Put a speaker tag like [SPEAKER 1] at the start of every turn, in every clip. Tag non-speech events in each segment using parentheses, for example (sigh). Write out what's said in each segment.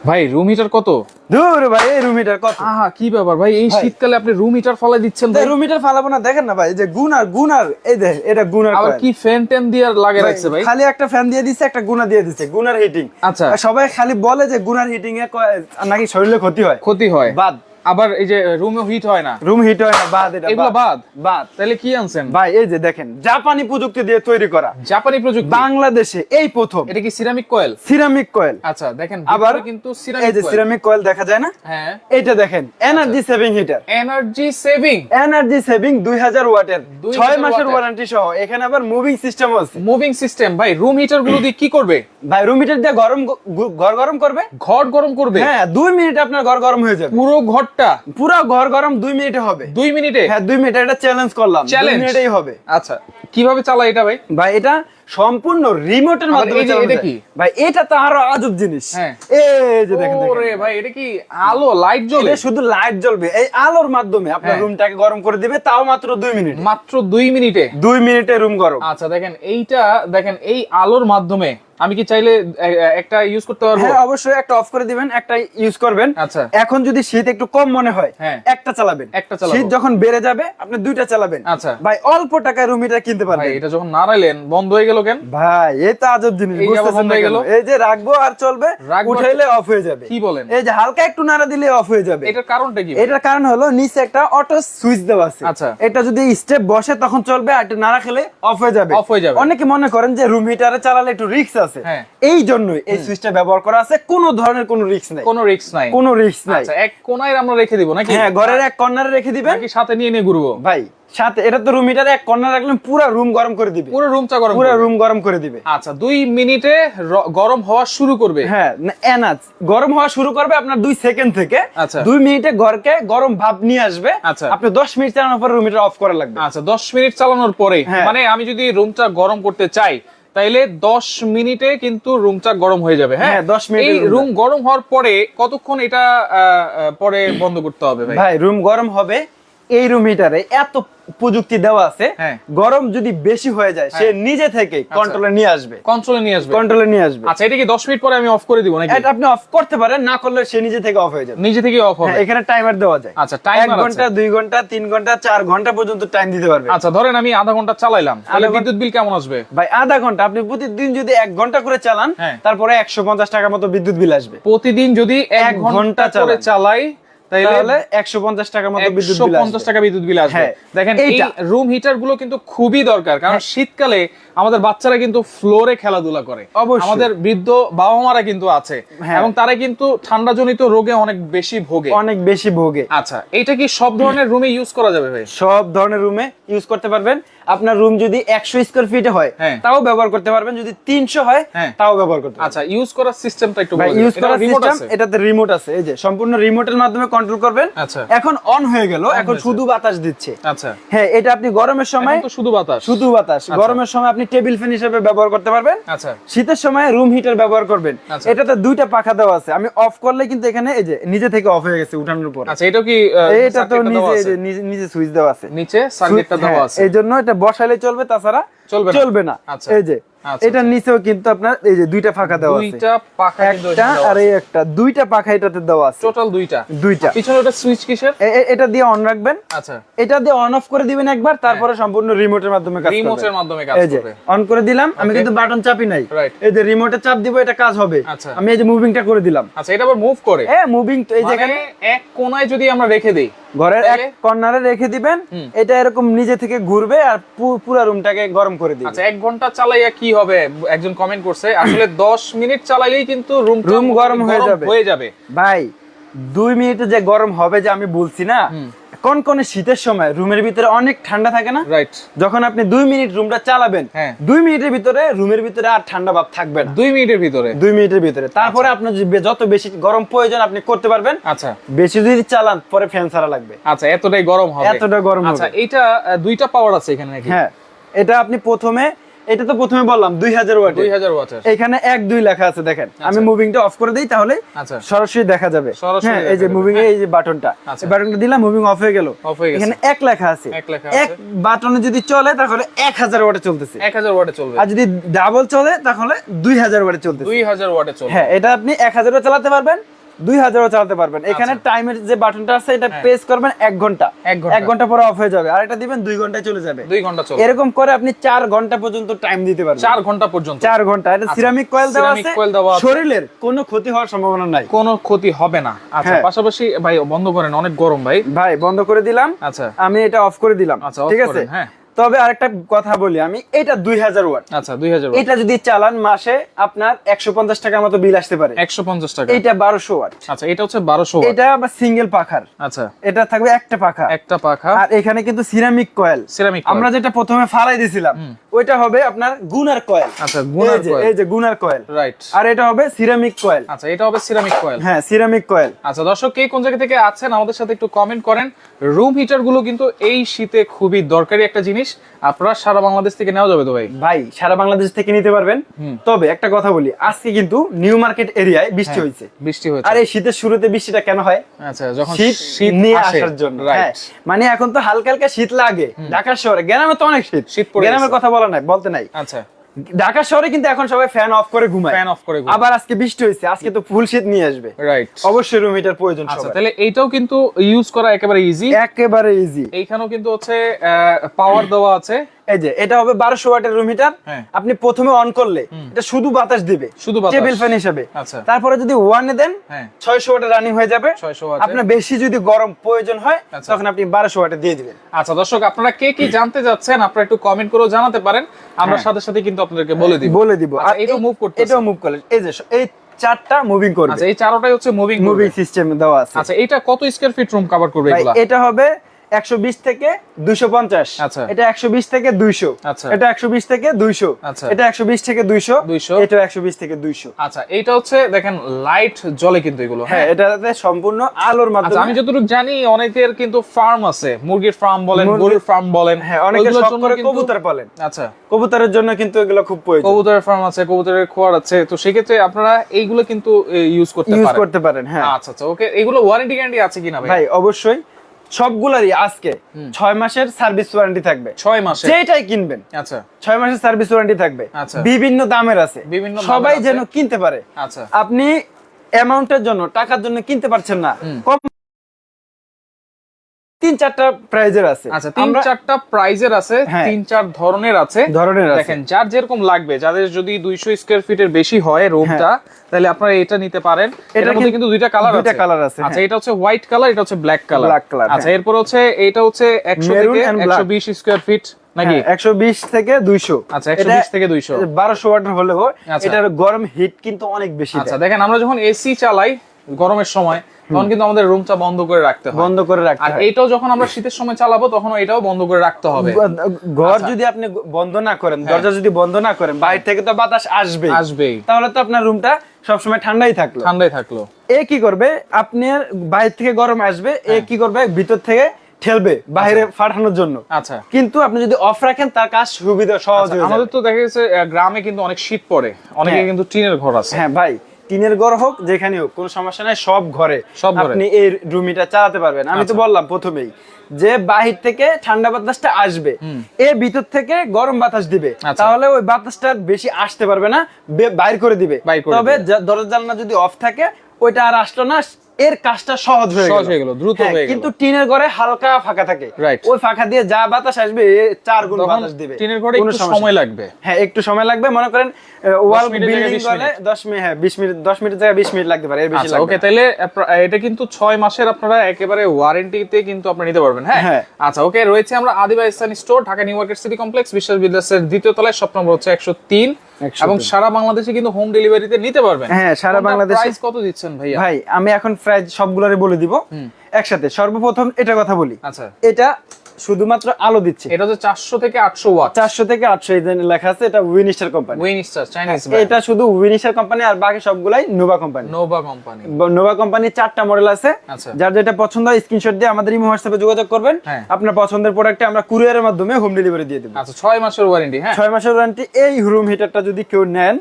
[SPEAKER 1] ভাই room heater কত?
[SPEAKER 2] দূর ভাই এই রুম হিটার কত?
[SPEAKER 1] আহা কি ব্যাপার ভাই? এই শীতকালে আপনি রুম হিটার ফলাই দিচ্ছেন ভাই।
[SPEAKER 2] রুম হিটার ফালাবো না দেখেন না ভাই এই যে গুনার গুনার এই দেখ এটা গুনার
[SPEAKER 1] আবার কি ফ্যান টেন দিয়ে লাগে
[SPEAKER 2] ভাই,
[SPEAKER 1] রাখছে ভাই?
[SPEAKER 2] খালি একটা ফ্যান দিয়ে দিছে একটা গুনা দিয়ে দিছে গুনার হিটিং
[SPEAKER 1] আচ্ছা।
[SPEAKER 2] সবাই খালি বলে যে গুনার হিটিং এ নাকি শরীরে ক্ষতি হয়?
[SPEAKER 1] ক্ষতি হয়।
[SPEAKER 2] বাদ।
[SPEAKER 1] আবার এই যে রুমে হিট হয় না।
[SPEAKER 2] রুম হিট হয় না বাদ এটা
[SPEAKER 1] এগুলো বাদ।
[SPEAKER 2] বাদ।
[SPEAKER 1] তাহলে কি আনছেন?
[SPEAKER 2] ভাই এই যে দেখেন জাপানি প্রযুক্তি দিয়ে তৈরি করা।
[SPEAKER 1] জাপানি প্রযুক্তি?
[SPEAKER 2] বাংলাদেশে এই প্রথম।
[SPEAKER 1] এটা কি সিরামিক কয়েল
[SPEAKER 2] সিরামিক কয়েল
[SPEAKER 1] আচ্ছা দেখেন
[SPEAKER 2] আবার
[SPEAKER 1] কিন্তু
[SPEAKER 2] এই যে সিরামিক কয়েল দেখা যায় না?
[SPEAKER 1] হ্যাঁ।
[SPEAKER 2] এইটা দেখেন energy saving heater
[SPEAKER 1] energy saving
[SPEAKER 2] energy saving দুই হাজার ওয়াটের।
[SPEAKER 1] 2000
[SPEAKER 2] ছয় মাসের ওয়ারেন্টি সহ। এখানে আবার মুভিং সিস্টেম আছে।
[SPEAKER 1] মুভিং সিস্টেম ভাই রুম হিটারগুলো দিয়ে কি করবে?
[SPEAKER 2] ভাই রুম হিটার দিয়ে গরম ঘর গরম করবে?
[SPEAKER 1] ঘর গরম করবে?
[SPEAKER 2] হ্যাঁ দুই মিনিটে আপনার ঘর গরম হয়ে যাবে।
[SPEAKER 1] পুরো ঘরটা?
[SPEAKER 2] পুরো ঘর গরম দুই মিনিটে হবে।
[SPEAKER 1] দুই মিনিটে?
[SPEAKER 2] হ্যাঁ দুই মিনিট এটা চ্যালেঞ্জ করলাম। দুই মিনিটেই হবে।
[SPEAKER 1] আচ্ছা কীভাবে চালায় এটা ভাই?
[SPEAKER 2] ভাই এটা সম্পূর্ণ রিমোটের মাধ্যমে
[SPEAKER 1] এটা কি?
[SPEAKER 2] ভাই এটা তো আরও আজব জিনিস।
[SPEAKER 1] হ্যাঁ।
[SPEAKER 2] এই যে দেখেন
[SPEAKER 1] ওরে ভাই এটা কি আলো লাইট জ্বলে?
[SPEAKER 2] শুধু লাইট জ্বলবে। এই আলোর মাধ্যমে আপনার
[SPEAKER 1] হ্যাঁ।
[SPEAKER 2] রুমটাকে গরম করে দিবে তাও মাত্র দুই মিনিট।
[SPEAKER 1] মাত্র দুই মিনিটে?
[SPEAKER 2] দুই মিনিটে রুম গরম।
[SPEAKER 1] আচ্ছা দেখেন এইটা দেখেন এই আলোর মাধ্যমে আমি কি চাইলে একটা ইউজ করতে পারব?
[SPEAKER 2] হ্যাঁ অবশ্যই একটা অফ করে দিবেন একটা ইউজ করবেন।
[SPEAKER 1] আচ্ছা।
[SPEAKER 2] এখন যদি শীত একটু কম মনে হয়
[SPEAKER 1] হ্যাঁ।
[SPEAKER 2] একটা চালাবেন।
[SPEAKER 1] একটা চালাবো।
[SPEAKER 2] শীত যখন বেড়ে যাবে আপনি দুইটা চালাবেন।
[SPEAKER 1] আচ্ছা।
[SPEAKER 2] ভাই অল্প টাকায় রুম হিটার কিনতে
[SPEAKER 1] ভাই
[SPEAKER 2] পারবেন
[SPEAKER 1] এটা যখন নাড়াইলেন বন্ধ হয়ে গেল কেন?
[SPEAKER 2] ভাই এই তো আজব জিনিস বুঝতেছেন
[SPEAKER 1] বন্ধ হয়ে গেল?
[SPEAKER 2] এই যে রাখব আর চলবে উঠাইলে অফ হয়ে যাবে।
[SPEAKER 1] কি বলেন?
[SPEAKER 2] এই যে হালকা একটু নাড়া দিলে অফ হয়ে যাবে।
[SPEAKER 1] এটার কারণটা কি
[SPEAKER 2] এটার কারণ হলো নিচে একটা অটো সুইচ দেওয়া আছে।
[SPEAKER 1] আচ্ছা।
[SPEAKER 2] এটা যদি স্টেপ বসে তখন চলবে আর একটু নাড়া খেলে অফ হয়ে যাবে।
[SPEAKER 1] অফ হয়ে যাবে।
[SPEAKER 2] অনেকে মনে করেন যে রুম হিটারে চালালে একটু রিস্ক আছে।
[SPEAKER 1] হ্যাঁ।
[SPEAKER 2] এই জন্যই এই সুইচটা ব্যবহার করা আছে। কোনো ধরনের কোনো রিস্ক নাই।
[SPEAKER 1] কোনো রিস্ক নাই।
[SPEAKER 2] কোনো রিস্ক নাই।
[SPEAKER 1] আচ্ছা এক কোনায় আমরা রেখে দিব নাকি?
[SPEAKER 2] হ্যাঁ ঘরের এক কর্নারে রেখে দিবেন।
[SPEAKER 1] নাকি সাথে নিয়ে নিয়ে ঘুরবো?
[SPEAKER 2] ভাই সাথে এটা তো রুম হিটারে এক কর্নার রাখলেন পুরো রুম গরম করে দিবে।
[SPEAKER 1] পুরো রুমটা গরম
[SPEAKER 2] পুরো রুম গরম করে দিবে।
[SPEAKER 1] আচ্ছা দুই মিনিটে গরম হওয়া শুরু করবে।
[SPEAKER 2] হ্যাঁ এনাজ গরম হওয়া শুরু করবে আপনার দুই সেকেন্ড থেকে।
[SPEAKER 1] আচ্ছা।
[SPEAKER 2] দুই মিনিটে ঘরকে গরম ভাব নিয়ে আসবে।
[SPEAKER 1] আচ্ছা।
[SPEAKER 2] আপনি দশ মিনিট চালানোর পর রুম হিটার অফ করা লাগবে।
[SPEAKER 1] আচ্ছা দশ মিনিট চালানোর পরে।
[SPEAKER 2] হ্যাঁ।
[SPEAKER 1] মানে আমি যদি রুমটা গরম করতে চাই তাইলে দশ মিনিটে কিন্তু রুমটা গরম হয়ে যাবে হ্যাঁ?
[SPEAKER 2] হ্যাঁ, 10 মিনিটে
[SPEAKER 1] এই রুম গরম হওয়ার পরে কতক্ষণ এটা পরে বন্ধ করতে হবে ভাই?
[SPEAKER 2] ভাই রুম গরম হবে এই রুম হিটারে এত প্রযুক্তি দেওয়া আছে
[SPEAKER 1] হ্যাঁ।
[SPEAKER 2] গরম যদি বেশি হয়ে যায় সে নিজে থেকে কন্ট্রোলে নিয়ে আসবে।
[SPEAKER 1] কন্ট্রোলে নিয়ে আসবে।
[SPEAKER 2] কন্ট্রোলে নিয়ে আসবে।
[SPEAKER 1] আচ্ছা এটা কি দশ মিনিট পরে আমি অফ করে দিব নাকি?
[SPEAKER 2] এটা আপনি অফ করতে পারেন না করলে সে নিজে থেকে অফ হয়ে যাবে।
[SPEAKER 1] নিজে থেকে অফ হবে।
[SPEAKER 2] হ্যাঁ, এখানে টাইমার দেওয়া যায়।
[SPEAKER 1] আচ্ছা, timer
[SPEAKER 2] এক ঘণ্টা
[SPEAKER 1] আছে।
[SPEAKER 2] দুই ঘণ্টা তিন ঘণ্টা চার ঘণ্টা পর্যন্ত টাইম দিতে পারবে।
[SPEAKER 1] আচ্ছা ধরেন আমি আধা ঘণ্টা চালাইলাম তাহলে বিদ্যুৎ বিল কেমন আসবে?
[SPEAKER 2] ভাই আধা ঘণ্টা আপনি প্রতিদিন যদি এক ঘণ্টা করে চালান
[SPEAKER 1] হ্যাঁ।
[SPEAKER 2] তারপরে একশো পঞ্চাশ টাকার মতো বিদ্যুৎ বিল আসবে।
[SPEAKER 1] প্রতিদিন যদি এক
[SPEAKER 2] এক
[SPEAKER 1] ঘণ্টা
[SPEAKER 2] ঘণ্টা
[SPEAKER 1] করে চালাই তাহলে
[SPEAKER 2] তাহলে একশো পঞ্চাশ টাকার মতো বিদ্যুৎ বিল
[SPEAKER 1] টাকা বিদ্যুৎ বিল আসবে।
[SPEAKER 2] হ্যাঁ,
[SPEAKER 1] দেখেন এই রুম হিটারগুলো কিন্তু খুবই দরকার কারণ শীতকালে আমাদের বাচ্চারা কিন্তু ফ্লোরে খেলাধুলা করে। আমাদের বৃদ্ধ বাবা মারা কিন্তু আছে।
[SPEAKER 2] হ্যাঁ।
[SPEAKER 1] এবং তারা কিন্তু ঠান্ডা জনিত রোগে অনেক বেশি ভোগে।
[SPEAKER 2] অনেক বেশি ভোগে।
[SPEAKER 1] আচ্ছা এটা কি সব ধরনের রুমে ইউজ করা যাবে ভাই?
[SPEAKER 2] সব ধরনের রুমে ইউজ করতে পারবেন। আপনার রুম যদি একশো স্কোয়ার ফিটে হয়
[SPEAKER 1] হ্যাঁ।
[SPEAKER 2] তাও ব্যবহার করতে পারবেন। যদি তিনশো হয়
[SPEAKER 1] হ্যাঁ।
[SPEAKER 2] তাও ব্যবহার করতে
[SPEAKER 1] আচ্ছা ইউজ করার সিস্টেমটা একটু।
[SPEAKER 2] ইউজ করার সিস্টেম এটাতে রিমোট আছে। এই যে সম্পূর্ণ রিমোটের মাধ্যমে কন্ট্রোল করবেন।
[SPEAKER 1] আচ্ছা।
[SPEAKER 2] এখন অন হয়ে গেল এখন শুধু বাতাস দিচ্ছে।
[SPEAKER 1] আচ্ছা।
[SPEAKER 2] হ্যাঁ এটা আপনি গরমের সময়
[SPEAKER 1] শুধু বাতাস।
[SPEAKER 2] শুধু বাতাস। গরমের সময় আপনি টেবিল ফ্যান হিসেবে ব্যবহার করতে পারবেন।
[SPEAKER 1] আচ্ছা।
[SPEAKER 2] শীতের সময় রুম হিটার ব্যবহার করবেন।
[SPEAKER 1] আচ্ছা।
[SPEAKER 2] এটাতে দুইটা পাখা দেওয়া আছে। আমি অফ করলে কিন্তু এখানে এই যে নিজে থেকে অফ হয়ে গেছে উঠানোর পর
[SPEAKER 1] আচ্ছা এটাও কি
[SPEAKER 2] এটা তো নিজে- নিজে সুইচ দেওয়া আছে।
[SPEAKER 1] নিচে সার্কিটটা দেওয়া
[SPEAKER 2] হ্যাঁ,
[SPEAKER 1] আছে।
[SPEAKER 2] এই জন্য এটা বসাইলে চলবে তাছাড়া
[SPEAKER 1] চলবে না। আচ্ছা।
[SPEAKER 2] এই যে
[SPEAKER 1] আচ্ছা,
[SPEAKER 2] এটার নিচেও কিন্তু আপনার এই যে দুইটা ফাঁকা দেওয়া আছে।
[SPEAKER 1] দুইটা পাখা
[SPEAKER 2] একটা আর এই একটা দুইটা পাখা এটাতে দেওয়া আছে।
[SPEAKER 1] টোটাল দুইটা।
[SPEAKER 2] দুইটা।
[SPEAKER 1] পিছনে ওটা সুইচ কিসের?
[SPEAKER 2] এটা দিয়ে অন রাখবেন।
[SPEAKER 1] আচ্ছা।
[SPEAKER 2] এটা দিয়ে অন অফ করে দিবেন একবার তারপরে সম্পূর্ণ রিমোটের মাধ্যমে কাজ করবে।
[SPEAKER 1] রিমোটের মাধ্যমে কাজ
[SPEAKER 2] এই যে
[SPEAKER 1] করবে।
[SPEAKER 2] অন করে দিলাম আমি কিন্তু বাটন চাপি নাই. এই যে রিমোটে চাপ দিব এটা কাজ হবে।
[SPEAKER 1] আচ্ছা।
[SPEAKER 2] আমি এই যে মুভিংটা করে দিলাম।
[SPEAKER 1] আচ্ছা এটা আবার মুভ করে?
[SPEAKER 2] হ্যাঁ মুভিং তো এই
[SPEAKER 1] মানে
[SPEAKER 2] যেখানে
[SPEAKER 1] এক কোনায় যদি আমরা রেখে দেই
[SPEAKER 2] ঘরের এক কর্নারে রেখে দিবেন। এটা এরকম নিজে থেকে ঘুরবে আর পুরো রুমটাকে গরম করে দিবে।
[SPEAKER 1] আচ্ছা এক ঘণ্টা চালাইয়া কি হবে? একজন কমেন্ট করছে আসলে (clears throat) 10 মিনিট চালাইলেই কিন্তু রুম
[SPEAKER 2] Room গরম হয়ে যাবে।
[SPEAKER 1] হয়ে যাবে।
[SPEAKER 2] ভাই দুই মিনিটে যে গরম হবে যে আমি বলছি না কোন কোন শীতের সময় রুমের ভিতরে অনেক ঠান্ডা থাকে না?
[SPEAKER 1] রাইট
[SPEAKER 2] যখন আপনি দুই মিনিট রুমটা চালাবেন
[SPEAKER 1] হ্যাঁ।
[SPEAKER 2] দুই মিনিটের ভিতরে রুমের ভিতরে আর ঠান্ডা ভাব থাকবে না।
[SPEAKER 1] দুই মিনিটের ভিতরে?
[SPEAKER 2] দুই মিনিটের ভিতরে। তারপরে আপনার যত বেশি গরম প্রয়োজন আপনি করতে পারবেন
[SPEAKER 1] আচ্ছা।
[SPEAKER 2] বেশি যদি চালান পরে ফ্যান ছাড়া লাগবে।
[SPEAKER 1] আচ্ছা এতটাই গরম হবে।
[SPEAKER 2] এতটা গরম
[SPEAKER 1] আচ্ছা
[SPEAKER 2] হবে।
[SPEAKER 1] এইটা আহ, দুইটা পাওয়ার আছে এখানে নাকি?
[SPEAKER 2] হ্যাঁ। এটা আপনি প্রথমে এটা তো প্রথমে বললাম দুই হাজার ওয়াট
[SPEAKER 1] দুই হাজার ওয়াটের।
[SPEAKER 2] এখানে এক দুই লেখা আছে দেখেন। আমি মুভিংটা অফ করে দিই তাহলে
[SPEAKER 1] আচ্ছা।
[SPEAKER 2] সরাসরি দেখা যাবে।
[SPEAKER 1] সরাসরি
[SPEAKER 2] হ্যাঁ এই যে মুভিং এই যে বাটনটা
[SPEAKER 1] আচ্ছা।
[SPEAKER 2] বাটনটা দিলাম মুভিং অফ হয়ে গেল। এখানে এক লেখা আছে।
[SPEAKER 1] এক লেখা
[SPEAKER 2] এক বাটনে যদি চলে তাহলে এক হাজার ওয়াটে চলতেছে।
[SPEAKER 1] এক হাজার ওয়াটে চলবে।
[SPEAKER 2] আর যদি ডাবল চলে তাহলে দুই হাজার ওয়াটে চলতেছে।
[SPEAKER 1] দুই হাজার ওয়াটে চলবে।
[SPEAKER 2] হ্যাঁ এটা আপনি এক হাজারও চালাতে পারবেন। দুই হাজারও চালাতে পারবেন। এখানে টাইমের যে বাটনটা আছে এটা প্রেস করবেন এক ঘণ্টা।
[SPEAKER 1] এক
[SPEAKER 2] ঘণ্টা। পরে অফ হয়ে যাবে। আর এটা দিবেন দুই ঘন্টায় চলে যাবে।
[SPEAKER 1] দুই ঘণ্টা চলবে।
[SPEAKER 2] এরকম করে আপনি চার ঘণ্টা পর্যন্ত টাইম দিতে পারবেন।
[SPEAKER 1] চার ঘণ্টা পর্যন্ত।
[SPEAKER 2] চার ঘণ্টা। এটা সিরামিক কয়েল দেওয়া আছে। শরীরের কোনো ক্ষতি হওয়ার সম্ভাবনা নাই।
[SPEAKER 1] কোনো ক্ষতি হবে না। আচ্ছা
[SPEAKER 2] হ্যাঁ।
[SPEAKER 1] পাশাপাশি ভাই বন্ধ করেন অনেক গরম ভাই।
[SPEAKER 2] ভাই বন্ধ করে দিলাম।
[SPEAKER 1] আচ্ছা।
[SPEAKER 2] আমি এটা অফ করে দিলাম।
[SPEAKER 1] আচ্ছা,
[SPEAKER 2] ঠিক আছে?
[SPEAKER 1] হ্যাঁ।
[SPEAKER 2] তবে আরেকটা কথা বলি আমি এটা দুই হাজার ওয়াট।
[SPEAKER 1] আচ্ছা দুই হাজার
[SPEAKER 2] এটা যদি চালান মাসে আপনার একশো পঞ্চাশ টাকার মতো বিল আসতে পারে।
[SPEAKER 1] একশো পঞ্চাশ টাকা।
[SPEAKER 2] এটা বারোশো ওয়াট।
[SPEAKER 1] আচ্ছা এটা হচ্ছে বারোশো
[SPEAKER 2] এটা আবার সিঙ্গেল পাখার।
[SPEAKER 1] আচ্ছা।
[SPEAKER 2] এটা থাকবে একটা পাখা।
[SPEAKER 1] একটা পাখা।
[SPEAKER 2] আর এখানে কিন্তু সিরামিক কয়েল।
[SPEAKER 1] সিরামিক
[SPEAKER 2] আমরা যেটা প্রথমে ফালাই দিয়েছিলাম ওইটা হবে আপনার গুনার কয়েল।
[SPEAKER 1] আচ্ছা গুনার
[SPEAKER 2] এই যে এই যে গুনার কয়েল।
[SPEAKER 1] রাইট
[SPEAKER 2] আর এটা হবে সিরামিক কয়েল।
[SPEAKER 1] আচ্ছা এটা হবে সিরামিক কয়েল।
[SPEAKER 2] হ্যাঁ সিরামিক কয়েল।
[SPEAKER 1] আচ্ছা দর্শক কে কোন জায়গা থেকে আছেন আমাদের সাথে একটু কমেন্ট করেন। রুম হিটারগুলো কিন্তু এই শীতে খুবই দরকারি একটা জিনিস। আপনারা সারা বাংলাদেশ থেকে নেওয়া যাবে তো ভাই?
[SPEAKER 2] ভাই সারা বাংলাদেশ থেকে নিতে পারবেন। তবে একটা কথা বলি আজকে কিন্তু নিউ মার্কেট এরিয়ায় বৃষ্টি
[SPEAKER 1] হ্যাঁ।
[SPEAKER 2] হয়েছে।
[SPEAKER 1] বৃষ্টি হয়েছে।
[SPEAKER 2] আর এই শীতের শুরুতে বৃষ্টিটা কেন হয়?
[SPEAKER 1] আচ্ছা যখন
[SPEAKER 2] শীত
[SPEAKER 1] শীত
[SPEAKER 2] নিয়ে আসার জন্য. হ্যাঁ মানে এখন তো হালকা হালকা শীত লাগে ঢাকার শহরে। গ্রামে তো অনেক শীত।
[SPEAKER 1] শীত পড়ে
[SPEAKER 2] গ্রামের কথা বলা নাই বলতে নাই।
[SPEAKER 1] আচ্ছা।
[SPEAKER 2] ঢাকা শহরে কিন্তু এখন সবাই ফ্যান অফ করে ঘুমায়।
[SPEAKER 1] ফ্যান অফ করে।
[SPEAKER 2] আবার আজকে বৃষ্টি হয়েছে আজকে তো ফুল শীত নিয়ে আসবে।
[SPEAKER 1] রাইট
[SPEAKER 2] অবশ্যই রুম হিটার প্রয়োজন
[SPEAKER 1] আচ্ছা তাহলে এইটাও কিন্তু ইউজ করা একেবারে ইজি
[SPEAKER 2] একেবারে ইজি
[SPEAKER 1] এইখানেও কিন্তু হচ্ছে পাওয়ার দেওয়া আছে।
[SPEAKER 2] এই যে এটা হবে বারোশো ওয়াটের রুম হিটার
[SPEAKER 1] হ্যাঁ।
[SPEAKER 2] আপনি প্রথমে অন করলে এটা শুধু বাতাস দিবে।
[SPEAKER 1] শুধু
[SPEAKER 2] টেবিল ফ্যান হিসেবে।
[SPEAKER 1] আচ্ছা।
[SPEAKER 2] তারপরে যদি ওয়ানে দেন
[SPEAKER 1] হ্যাঁ।
[SPEAKER 2] ছয়শো ওয়াটে রানিং হয়ে যাবে। আপনার বেশি যদি গরম প্রয়োজন হয়
[SPEAKER 1] আচ্ছা।
[SPEAKER 2] তখন আপনি বারোশো ওয়াটে দিয়ে দিবেন।
[SPEAKER 1] আচ্ছা দর্শক আপনারা কে কি জানতে যাচ্ছেন আপনারা একটু কমেন্ট করেও জানাতে পারেন। আমরা সাথে সাথে কিন্তু আপনাদেরকে বলে দিব।
[SPEAKER 2] বলে দিব।
[SPEAKER 1] আচ্ছা, এটাও
[SPEAKER 2] এই-
[SPEAKER 1] move করতেছে।
[SPEAKER 2] এটাও মুভ করলে এই যে এই চারটা মুভিং করবে।
[SPEAKER 1] আচ্ছা এই চারোটাই হচ্ছে মুভিং
[SPEAKER 2] মুভিং সিস্টেম দেওয়া আছে।
[SPEAKER 1] আচ্ছা এটা কত স্কয়ার ফিট রুম কভার করবে এগুলা?
[SPEAKER 2] এটা হবে একশো বিশ থেকে দুইশো পঞ্চাশ।
[SPEAKER 1] আচ্ছা।
[SPEAKER 2] এটা একশো বিশ থেকে দুইশো।
[SPEAKER 1] আচ্ছা।
[SPEAKER 2] এটা একশো বিশ থেকে দুইশো।
[SPEAKER 1] আচ্ছা।
[SPEAKER 2] এটা একশো বিশ থেকে দুইশো।
[SPEAKER 1] 200
[SPEAKER 2] এটা একশো বিশ থেকে দুইশো।
[SPEAKER 1] আচ্ছা এইটা হচ্ছে দেখেন লাইট জ্বলে কিন্তু এগুলো
[SPEAKER 2] হ্যাঁ
[SPEAKER 1] হ্যাঁ?
[SPEAKER 2] এটাতে সম্পূর্ণ আলোর
[SPEAKER 1] আচ্ছা আমি যতটুকু জানি অনেকের কিন্তু ফার্ম আছে। মুরগির ফার্ম বলেন গরুর ফার্ম বলেন
[SPEAKER 2] হ্যাঁ অনেকে
[SPEAKER 1] ওইগুলোর
[SPEAKER 2] শখ করে কবুতর পালেন।
[SPEAKER 1] আচ্ছা।
[SPEAKER 2] কবুতরের জন্য কিন্তু এগুলো খুব প্রয়োজন।
[SPEAKER 1] কবুতরের ফার্ম আছে কবুতরের খোয়ার আছে তো সেক্ষেত্রে আপনারা এইগুলো কিন্তু ইউজ করতে
[SPEAKER 2] ইউজ
[SPEAKER 1] পারেন।
[SPEAKER 2] করতে পারেন হ্যাঁ।
[SPEAKER 1] আচ্ছা আচ্ছা ওকে এগুলো ওয়ারেন্টি গ্যারান্টি আছে কিনা ভাই?
[SPEAKER 2] ভাই অবশ্যই। সবগুলারই আজকে ছয় মাসের সার্ভিস ওয়ারেন্টি থাকবে।
[SPEAKER 1] ছয় মাসে
[SPEAKER 2] যেটাই কিনবেন
[SPEAKER 1] আচ্ছা।
[SPEAKER 2] ছয় মাসের সার্ভিস ওয়ারেন্টি থাকবে।
[SPEAKER 1] আচ্ছা।
[SPEAKER 2] বিভিন্ন দামের আছে।
[SPEAKER 1] বিভিন্ন
[SPEAKER 2] সবাই যেন কিনতে পারে।
[SPEAKER 1] আচ্ছা।
[SPEAKER 2] আপনি অ্যামাউন্টের জন্য টাকার জন্য কিনতে পারছেন না। কম তিন চারটা প্রাইজের আছে।
[SPEAKER 1] আচ্ছা তিন চারটা প্রাইজের আছে
[SPEAKER 2] হ্যাঁ।
[SPEAKER 1] তিন চার ধরনের আছে।
[SPEAKER 2] ধরনের আছে।
[SPEAKER 1] দেখেন যার যেরকম লাগবে যাদের যদি দুইশো স্কোয়ার ফিটের বেশি হয় রুমটা তাহলে আপনারা এটা নিতে পারেন। এটার মধ্যে
[SPEAKER 2] কিন্তু
[SPEAKER 1] দুইটা কালার আছে।
[SPEAKER 2] দুইটা colour আছে,
[SPEAKER 1] আচ্ছা
[SPEAKER 2] হ্যাঁ।
[SPEAKER 1] এটা হচ্ছে হোয়াইট কালার এটা হচ্ছে ব্ল্যাক কালার
[SPEAKER 2] Black color,
[SPEAKER 1] আচ্ছা
[SPEAKER 2] হ্যাঁ।
[SPEAKER 1] এরপর হচ্ছে এটা হচ্ছে একশো
[SPEAKER 2] Maroon
[SPEAKER 1] থেকে
[SPEAKER 2] and black।
[SPEAKER 1] একশো বিশ স্কোয়ার ফিট নাকি?
[SPEAKER 2] একশো বিশ থেকে দুইশো।
[SPEAKER 1] আচ্ছা একশো বিশ থেকে দুইশো।
[SPEAKER 2] বারোশো ওয়াটের হলেও
[SPEAKER 1] আচ্ছা।
[SPEAKER 2] এটার গরম হিট কিন্তু অনেক বেশি
[SPEAKER 1] আচ্ছা দেখেন আমরা যখন এসি চালাই গরমের সময় তখন কিন্তু আমাদের রুমটা বন্ধ করে রাখতে হয়।
[SPEAKER 2] বন্ধ করে রাখতে
[SPEAKER 1] আর এটাও যখন আমরা শীতের সময় চালাবো তখন এটাও বন্ধ করে রাখতে হবে।
[SPEAKER 2] ঘর
[SPEAKER 1] আচ্ছা।
[SPEAKER 2] যদি আপনি বন্ধ না করেন দরজা যদি বন্ধ না করেন বাইরে থেকে তো বাতাস আসবে
[SPEAKER 1] আসবেই।
[SPEAKER 2] তাহলে তো আপনার রুমটা সবসময় ঠান্ডাই থাকল।
[SPEAKER 1] ঠান্ডায় থাকল।
[SPEAKER 2] এ কি করবে? আপনার বাইরে থেকে গরম আসবে এ
[SPEAKER 1] হ্যাঁ।
[SPEAKER 2] কি করবে? ভিতর থেকে ঠেলবে বাইরে ফাটানোর জন্য।
[SPEAKER 1] আচ্ছা।
[SPEAKER 2] কিন্তু আপনি যদি অফ রাখেন তার কাজ সুবিধা সহজ
[SPEAKER 1] আচ্ছা,
[SPEAKER 2] হয়ে
[SPEAKER 1] আমাদের তো দেখা গেছে গ্রামে কিন্তু অনেক শীত পড়ে। অনেকে
[SPEAKER 2] হ্যাঁ।
[SPEAKER 1] কিন্তু টিনের ঘর আছে।
[SPEAKER 2] হ্যাঁ ভাই। টিনের ঘর হোক যেখানে হোক কোনো সমস্যা নাই সব ঘরে।
[SPEAKER 1] সব
[SPEAKER 2] আপনি এই রুমিটা চালাতে পারবেন। আমি তো
[SPEAKER 1] আচ্ছা।
[SPEAKER 2] বললাম প্রথমেই যে বাহির থেকে ঠান্ডা বাতাসটা আসবে। এর ভিতর থেকে গরম বাতাস দিবে।
[SPEAKER 1] আচ্ছা।
[SPEAKER 2] তাহলে ওই বাতাসটা বেশি আসতে পারবে না বাইর করে দিবে। তবে। দরজা জানলা যদি অফ থাকে ওইটা আর আসলো না এর কাজটা সহজ হয়ে
[SPEAKER 1] সহজ হয়ে গেল, দ্রুত
[SPEAKER 2] হ্যাঁ,
[SPEAKER 1] হয়ে গেল।
[SPEAKER 2] কিন্তু টিনের ঘরে হালকা ফাঁকা থাকে. ওই ফাঁকা দিয়ে যা বাতাস আসবে চার গুণ বাতাস দিবে।
[SPEAKER 1] টিনের ঘরে একটু সময় লাগবে।
[SPEAKER 2] হ্যাঁ একটু সময় লাগবে। মনে করেন ওয়াল বিল্ডিং
[SPEAKER 1] 20
[SPEAKER 2] গলে
[SPEAKER 1] মিনিট।
[SPEAKER 2] 10 মিনিট হ্যাঁ 20 মিনিট 10 মিনিট জায়গায় 20 মিনিট লাগতে পারে এর বেশি
[SPEAKER 1] আচ্ছা
[SPEAKER 2] লাগবে
[SPEAKER 1] ওকে তাহলে এটা কিন্তু ছয় মাসের আপনারা একেবারে ওয়ারেন্টিতে কিন্তু আপনারা নিতে পারবেন হ্যাঁ?
[SPEAKER 2] হ্যাঁ।
[SPEAKER 1] আচ্ছা ওকে রয়েছে আমরা Adiba Islami store Dhaka New Market City Complex বিশ্বাস বিদ্যাসের দ্বিতীয় তলায় শপ নম্বর হচ্ছে একশো তিন।
[SPEAKER 2] 103
[SPEAKER 1] এবং সারা বাংলাদেশে কিন্তু হোম ডেলিভারিতে নিতে পারবেন।
[SPEAKER 2] হ্যাঁ, সারা বাংলাদেশে-
[SPEAKER 1] প্রাইস কত দিচ্ছেন ভাইয়া?
[SPEAKER 2] ভাই আমি এখন প্রাইস সবগুলোরে বলে দিব। একসাথে। সর্বপ্রথম এটা কথা বলি।
[SPEAKER 1] আচ্ছা।
[SPEAKER 2] এটা শুধুমাত্র আলো দিচ্ছে।
[SPEAKER 1] এটা হচ্ছে চারশো থেকে আটশো ওয়াট।
[SPEAKER 2] চারশো থেকে আটশো এই যে লেখা আছে এটা উইনিস্টার কোম্পানি
[SPEAKER 1] উইনিস্টার চাইনিজ
[SPEAKER 2] এটা শুধু উইনিস্টার কোম্পানি আর বাকি সবগুলাই Nova company
[SPEAKER 1] Nova company
[SPEAKER 2] Nova কোম্পানির চারটা মডেল আছে।
[SPEAKER 1] আচ্ছা।
[SPEAKER 2] যার যেটা পছন্দ হয় স্ক্রিনশট দিয়ে আমাদের ইমো হোয়াটসঅ্যাপে যোগাযোগ করবেন।
[SPEAKER 1] হ্যাঁ।
[SPEAKER 2] আপনার পছন্দের প্রোডাক্টে আমরা কুরিয়ারের মাধ্যমে হোম ডেলিভারি দিয়ে দেবো।
[SPEAKER 1] আচ্ছা ছয় মাসের ওয়ারেন্টি হ্যাঁ।
[SPEAKER 2] ছয় মাসের ওয়ারেন্টি এই রুম হিটারটা যদি কেউ নেন।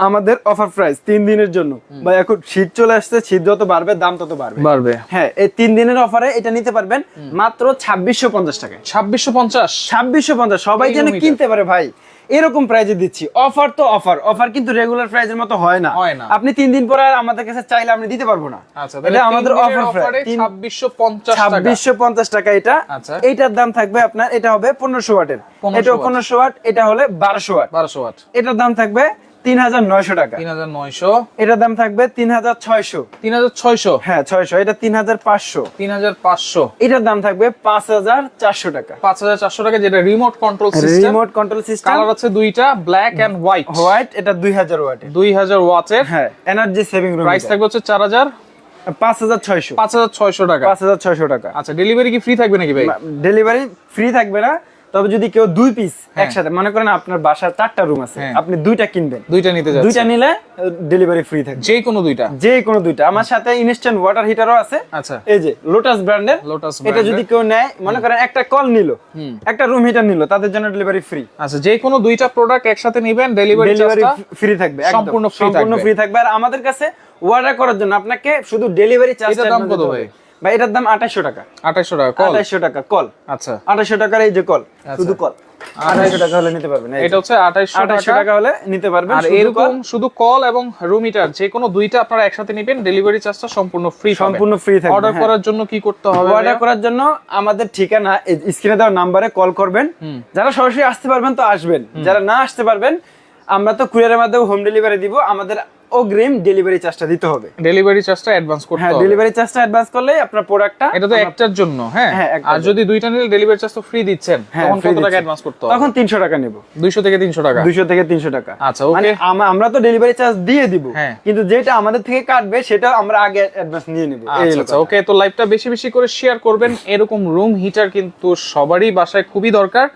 [SPEAKER 2] আমাদের অফার প্রাইস তিন দিনের জন্য। বা এখন শীত চলে আসছে শীত যত বাড়বে দাম তত বাড়বে।
[SPEAKER 1] বাড়বে।
[SPEAKER 2] হ্যাঁ এই তিন দিনের অফারে এটা নিতে পারবেন মাত্র ছাব্বিশশো পঞ্চাশ টাকায়।
[SPEAKER 1] ছাব্বিশশো পঞ্চাশ?
[SPEAKER 2] ছাব্বিশশো পঞ্চাশ সবাই যেন কিনতে পারে ভাই। এরকম প্রাইজে দিচ্ছি। অফার তো অফার অফার কিন্তু রেগুলার প্রাইজের মতো হয় না।
[SPEAKER 1] হয় না।
[SPEAKER 2] আপনি তিন দিন পরে আর আমাদের কাছে চাইলে আমরা দিতে পারব না।
[SPEAKER 1] আচ্ছা
[SPEAKER 2] এটা আমাদের অফার প্রাইস
[SPEAKER 1] ছাব্বিশশো পঞ্চাশ টাকা।
[SPEAKER 2] টাকা এটা।
[SPEAKER 1] আচ্ছা।
[SPEAKER 2] এইটার দাম থাকবে আপনার এটা হবে পনেরোশো ওয়াটের। এটা পনেরোশো ওয়াট এটা হলে বারোশো ওয়াট।
[SPEAKER 1] বারোশো ওয়াট।
[SPEAKER 2] এটার দাম থাকবে তিন হাজার নয়শো টাকা।
[SPEAKER 1] তিন হাজার নয়শো।
[SPEAKER 2] এটার দাম থাকবে তিন হাজার ছয়শো।
[SPEAKER 1] তিন হাজার ছয়শো?
[SPEAKER 2] হ্যাঁ ছয়শো। এটা তিন হাজার পাঁচশো।
[SPEAKER 1] তিন হাজার পাঁচশো।
[SPEAKER 2] এটার দাম থাকবে পাঁচ হাজার চারশো টাকা।
[SPEAKER 1] পাঁচ হাজার চারশো টাকা যেটা remote control system
[SPEAKER 2] remote control system
[SPEAKER 1] colour আছে দুইটা ব্ল্যাক এন্ড হোয়াইট
[SPEAKER 2] হোয়াইট এটা দুই হাজার ওয়াটের।
[SPEAKER 1] দুই হাজার ওয়াটের।
[SPEAKER 2] হ্যাঁ এনার্জি সেভিং রুম
[SPEAKER 1] প্রাইস থাকবে হচ্ছে চার হাজার।
[SPEAKER 2] পাঁচ হাজার ছয়শো।
[SPEAKER 1] পাঁচ হাজার ছয়শো টাকা।
[SPEAKER 2] পাঁচ হাজার ছয়শো টাকা।
[SPEAKER 1] আচ্ছা ডেলিভারি কি ফ্রি থাকবে নাকি ভাই?
[SPEAKER 2] ডেলিভারি ফ্রি থাকবে না। তবে যদি কেউ দুই পিস একসাথে মনে করেন আপনার বাসার চারটা রুম আছে
[SPEAKER 1] হ্যাঁ।
[SPEAKER 2] আপনি দুইটা কিনবেন।
[SPEAKER 1] দুইটা নিতে যাচ্ছে
[SPEAKER 2] দুইটা নিলে ডেলিভারি ফ্রি থাকবে।
[SPEAKER 1] যে কোনো দুইটা।
[SPEAKER 2] যে কোনো দুইটা। আমার সাথে ইনস্ট্যান্ট ওয়াটার হিটারও আছে।
[SPEAKER 1] আচ্ছা।
[SPEAKER 2] এই যে লোটাস ব্র্যান্ডের
[SPEAKER 1] লোটাস
[SPEAKER 2] এটা যদি কেউ নেয় মনে করেন একটা কল নিল। একটা রুম হিটার নিল তাদের জন্য ডেলিভারি ফ্রি
[SPEAKER 1] আচ্ছা যে কোনো দুইটা প্রোডাক্ট একসাথে নেবেন ডেলিভারি
[SPEAKER 2] ডেলিভারি ফ্রি থাকবে একদম।
[SPEAKER 1] সম্পূর্ণ
[SPEAKER 2] সম্পূর্ণ ফ্রি থাকবে। আর আমাদের কাছে অর্ডার করার জন্য আপনাকে শুধু ডেলিভারি চার্জ
[SPEAKER 1] এটার দাম কত ভাই?
[SPEAKER 2] ভাই এটার দাম 2800 টাকা।
[SPEAKER 1] আঠাশশো টাকা কল?
[SPEAKER 2] 2800 টাকা কল।
[SPEAKER 1] আচ্ছা।
[SPEAKER 2] 2800 টাকার এই যে কল শুধু কল। 2800 টাকা হলে নিতে পারবেন
[SPEAKER 1] এটা হচ্ছে আঠাশশো
[SPEAKER 2] 2800
[SPEAKER 1] টাকা
[SPEAKER 2] টাকা হলে নিতে পারবেন
[SPEAKER 1] আর এরকম শুধু কল এবং রুম হিটার যে কোনো দুইটা আপনারা একসাথে নেবেন ডেলিভারি চার্জটা সম্পূর্ণ ফ্রি
[SPEAKER 2] সম্পূর্ণ free থাকবে,
[SPEAKER 1] অর্ডার
[SPEAKER 2] হ্যাঁ।
[SPEAKER 1] করার জন্য কি করতে হবে
[SPEAKER 2] অর্ডার করার জন্য আমাদের ঠিকানা স্ক্রিনে দেওয়া নাম্বারে কল করবেন। যারা সরাসরি আসতে পারবেন তো আসবেন যারা না আসতে পারবেন আমরা তো কুরিয়ারের মাধ্যমে হোম ডেলিভারি দিব আমাদের অগ্রিম ডেলিভারি চার্জটা দিতে হবে।
[SPEAKER 1] ডেলিভারি চার্জটা অ্যাডভান্স করতে হবে।
[SPEAKER 2] হ্যাঁ ডেলিভারি চার্জটা অ্যাডভান্স করলে আপনার প্রোডাক্টটা
[SPEAKER 1] এটা তো একটার জন্য হ্যাঁ?
[SPEAKER 2] হ্যাঁ,
[SPEAKER 1] আর যদি দুইটা নিলে ডেলিভারি চার্জ তো ফ্রি দিচ্ছেন
[SPEAKER 2] হ্যাঁ
[SPEAKER 1] তখন কত টাকা অ্যাডভান্স করতে হবে?
[SPEAKER 2] তখন তিনশো টাকা নেব।
[SPEAKER 1] দুইশো থেকে তিনশো টাকা?
[SPEAKER 2] দুইশো থেকে তিনশো টাকা।
[SPEAKER 1] আচ্ছা, okay.
[SPEAKER 2] মানে আমরা তো ডেলিভারি চার্জ দিয়ে দিব
[SPEAKER 1] হ্যাঁ।
[SPEAKER 2] কিন্তু যেটা আমাদের থেকে কাটবে সেটা আমরা আগে অ্যাডভান্স নিয়ে নিব।
[SPEAKER 1] আচ্ছা
[SPEAKER 2] হলো
[SPEAKER 1] আচ্ছা। ওকে তো লাইভটা বেশি বেশি করে শেয়ার করবেন। এরকম রুম হিটার কিন্তু সবারই বাসায় খুবই দরকার।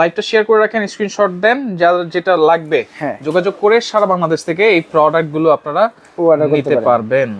[SPEAKER 1] লাইভটা শেয়ার করে রাখেন স্ক্রিনশট দেন যার যেটা লাগবে
[SPEAKER 2] হ্যাঁ।
[SPEAKER 1] যোগাযোগ করে সারা বাংলাদেশ থেকে এই প্রোডাক্ট গুলো আপনারা নিতে পারবেন।